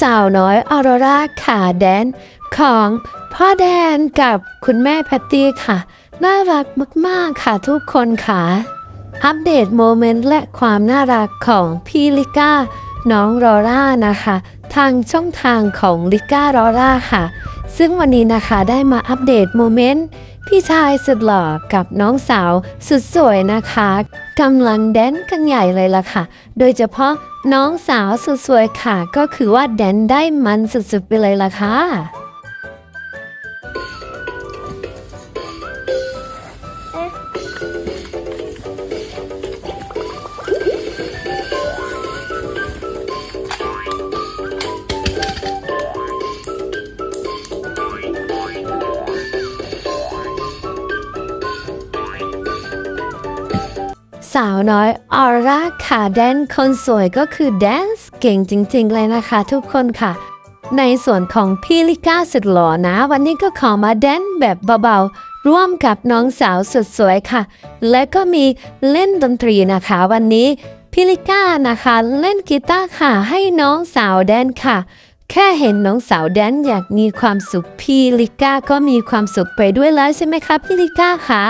สาวน้อยออโรราขาแดน ของพ่อแดนกับคุณแม่แพตตี้ค่ะ น่ารักมาก ๆ ค่ะทุกคนค่ะ อัปเดตโมเมนต์และความน่ารักของพี่ลิก้า น้องรอร่านะคะ ทางช่องทางของลิก้ารอร่าค่ะ ซึ่งวันนี้นะคะได้มาอัปเดตโมเมนต์พี่ชายสุดหล่อกับน้องสาวสุดสวยนะคะกำลังแดนกันใหญ่เลยล่ะค่ะ โดยเฉพาะ น้องสาวสุดสวยค่ะ ก็คือว่าแดนได้มันสุดๆไปเลยล่ะค่ะ สาวน้อยออร่าค่ะแดนคนสวยก็คือแดนซ์เก่งจริงๆ เลยนะคะทุกคนค่ะ ในส่วนของพี่ลิก้าสุดหล่อนะ วันนี้ก็ขอมาแดนแบบเบาๆ ร่วมกับน้องสาวสุดสวยค่ะ และก็มีเล่นดนตรีนะคะวันนี้พี่ลิก้านะคะ เล่นกีตาร์ค่ะให้น้องสาวแดนค่ะ แค่เห็นน้องสาวแดนอยากมีความสุขพี่ลิก้าก็มีความสุขไปด้วยแล้วใช่ไหมคะพี่ลิก้าคะ